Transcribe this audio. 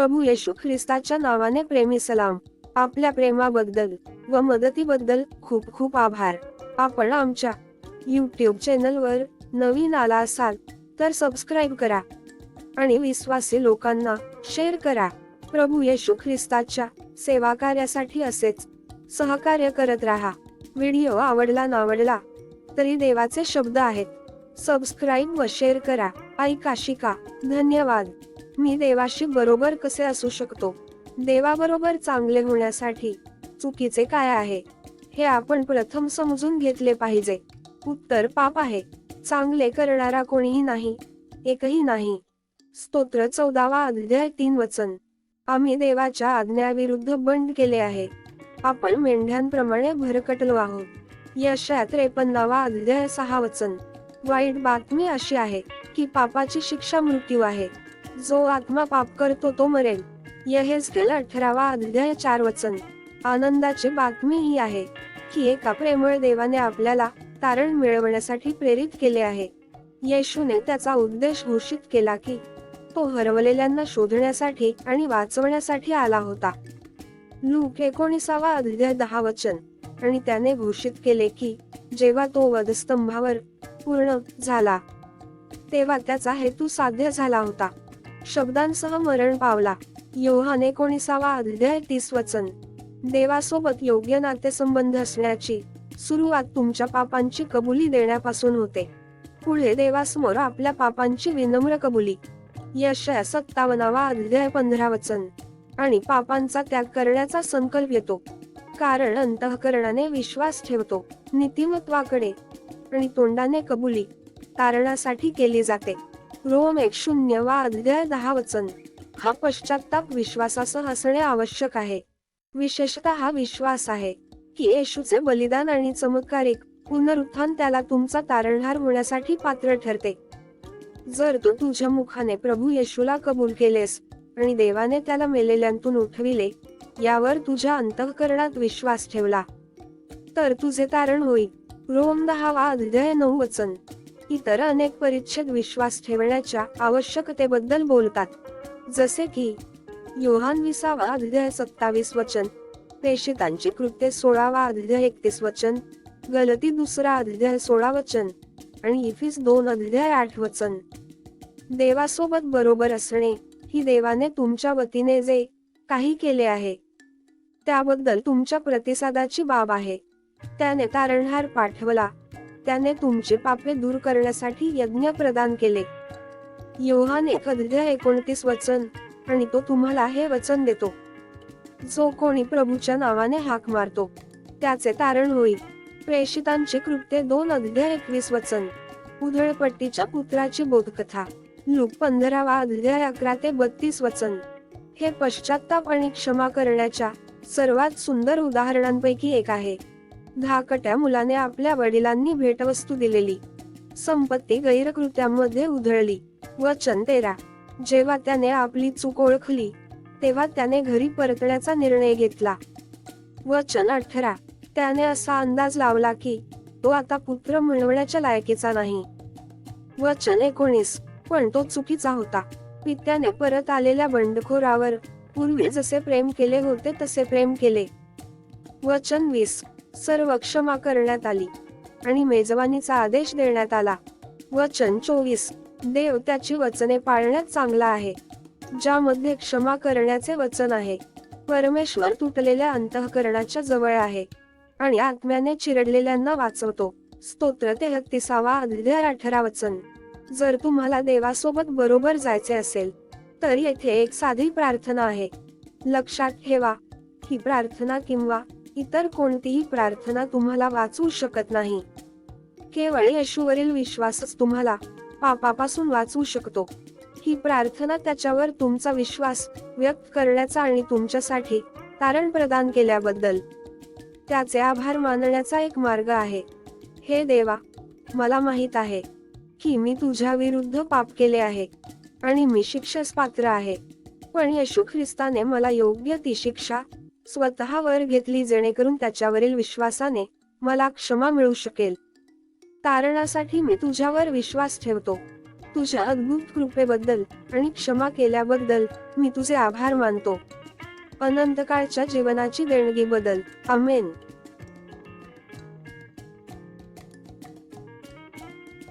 प्रभू येशू ख्रिस्ताच्या नावाने प्रेमी सलाम. आपल्या प्रेमाबद्दल व मदतीबद्दल खूप खूप आभार. आपण आमच्या यूट्यूब चॅनलवर नवीन आला असाल तर सबस्क्राईब करा. आणि विश्वासी लोकांना शेअर करा. प्रभू येशू ख्रिस्ताच्या सेवा कार्यासाठी असेच सहकार्य करत राहा. व्हिडिओ आवडला नावडला तरी देवाचे शब्द आहेत. सबस्क्राईब व शेअर करा. ऐका शिका. धन्यवाद. मी देवाशी बरोबर कसे असू शकतो? देवाबरोबर चांगले होण्यासाठी चुकीचे काय आहे? हे आपण प्रथम समजून घेतले पाहिजे. उत्तर पाप आहे. चांगले करणारा कोणीही नाही. एकही नाही. स्तोत्र चौदावा अध्याय तीन वचन. आम्ही देवाच्या आज्ञाविरुद्ध बंड केले आहे. आपण मेंढ्यांप्रमाणे भरकटलो आहोत. यशा त्रेपन्नावा अध्याय सहा वचन. वाईट बातमी अशी आहे की पापाची शिक्षा मृत्यू आहे. जो आत्मा पाप करतो तो मरेल. यहेजकेल अठरावा अध्याय चार वचन. आनंदाची बातमी ही आहे की एका प्रेमळ देवाने आपल्याला तारण मिळवण्यासाठी प्रेरित केले आहे. येशूने त्याचा उद्देश घोषित केला की तो हरवलेल्यांना शोधण्यासाठी आणि वाचवण्यासाठी आला होता. लूक एकोणीसावा अध्याय दहा वचन. आणि त्याने घोषित केले की जेव्हा तो वधस्तंभावर पूर्ण झाला तेव्हा त्याचा हेतू साध्य झाला होता. शब्दांसह मरण पावला. योहान एकोणीसावा अध्याय तीस वचन. देवासोबत योग्य नातेसंबंध असण्याची सुरुवात तुमच्या पापांची कबुली देण्यापासून होते. पुढे देवासमोर आपल्या पापांची विनम्र कबुली. यशया सत्तावनावा अध्याय पंधरा वचन. आणि पापांचा त्याग करण्याचा संकल्प येतो. कारण अंतःकरणाने विश्वास ठेवतो नीतिमत्वाकडे आणि तोंडाने कबुली तारणासाठी केली जाते. रोम एक शून्य वा अध्याय दहा वचन हा पश्चाताप विश्वासासह असणे आवश्यक आहे. विशेषतः हा विश्वास आहे की येशूचे बलिदान आणि चमत्कारिक पुनरुत्थान त्याला तुमचा तारणहार होण्यासाठी पात्र ठरते. जर तू तुझ्या मुखाने प्रभू येशूला कबूल केलेस आणि देवाने त्याला मेलेल्यांतून उठविले यावर तुझ्या अंतःकरणात विश्वास ठेवला. तर तुझे तारण होईल. रोम दहावा अध्याय नऊ वचन इतर अनेक परिच्छेद विश्वास ठेवण्याच्या आवश्यकतेबद्दल बोलतात. जसे की योहान विसावा अध्याय सत्तावीस वचन प्रेषितांची कृत्ये सोळावा अध्याय एकतीस वचन गलती दुसरा अध्याय सोळा वचन आणि इफिस दोन अध्याय आठ वचन. देवासोबत बरोबर असणे ही देवाने तुमच्या वतीने जे काही केले आहे त्याबद्दल तुमच्या प्रतिसादाची बाब आहे. त्याने तारणहार पाठवला. त्याने तुमचे पापे दूर करण्यासाठी यज्ञ प्रदान केले. योहान एक अध्याय एकोणतीस वचन आणि तो तुम्हाला हे वचन देतो. जो कोणी प्रभूच्या नावाने हाक मारतो त्याचे तारण होईल प्रेषितांची कृत्ये दोन अध्याय एकवीस वचन. उधळपट्टीच्या पुत्राची बोधकथा. लूक पंधरावा अध्याय अकरा ते बत्तीस वचन. हे पश्चाताप आणि क्षमा करण्याच्या सर्वात सुंदर उदाहरणांपैकी एक आहे. धाकट्या मुलाने आपल्या वडिलांनी भेटवस्तू दिलेली. संपत्ती गैरकृत्यामध्ये उधळली. वचन तेरा. जेव्हा त्याने आपली चूक ओळखली तेव्हा त्याने घरी परतण्याचा निर्णय घेतला. वचन अठरा. त्याने असा अंदाज लावला की तो आता पुत्र मिळवण्याच्या लायकीचा नाही. वचन एकोणीस. पण तो चुकीचा होता. पित्याने परत आलेल्या बंडखोरावर पूर्वी जसे प्रेम केले होते तसे प्रेम केले. वचन वीस. सर्व क्षमा करण्यात आली आणि मेजवानीचा आदेश देण्यात आला. वचन चोवीस. देव त्याची वचने पाळण्यात चांगला आहे. ज्यामध्ये क्षमा करण्याचे वचन आहे. परमेश्वर तुटलेल्या अंतःकरणाच्या जवळ आहे. आणि आत्म्याने चिरडलेल्यांना वाचवतो. स्तोत्र तेहत्तीसावा अध्याय अठरा वचन. जर तुम्हाला देवासोबत बरोबर जायचे असेल तर येथे एक साधी प्रार्थना आहे. लक्षात ठेवा. ही प्रार्थना किंवा इतर कोणतीही प्रार्थना तुम्हाला वाचू शकत नाही. केवळ येशूवरील विश्वासच तुम्हाला पापापासून वाचवू शकतो. ही प्रार्थना त्याच्यावर तुमचा विश्वास व्यक्त करण्याचा आणि तुमच्यासाठी तारण प्रदान केल्याबद्दल त्याचे आभार मानण्याचा एक मार्ग आहे. हे देवा मला माहीत आहे की मी तुझ्या विरुद्ध पाप केले आहे आणि मी शिक्षेस पात्र आहे. पण येशू ख्रिस्ताने मला योग्य ती शिक्षा स्वतःवर घेतली जेणेकरून त्याच्यावरील विश्वासाने मला क्षमा मिळू शकेल. तारणासाठी मी तुझ्यावर विश्वास ठेवतो. तुझ्या अद्भुत कृपेबद्दल आणि क्षमा केल्याबद्दल मी तुझे आभार मानतो. अनंतकाळच्या जीवनाची देणगी बदल अमेन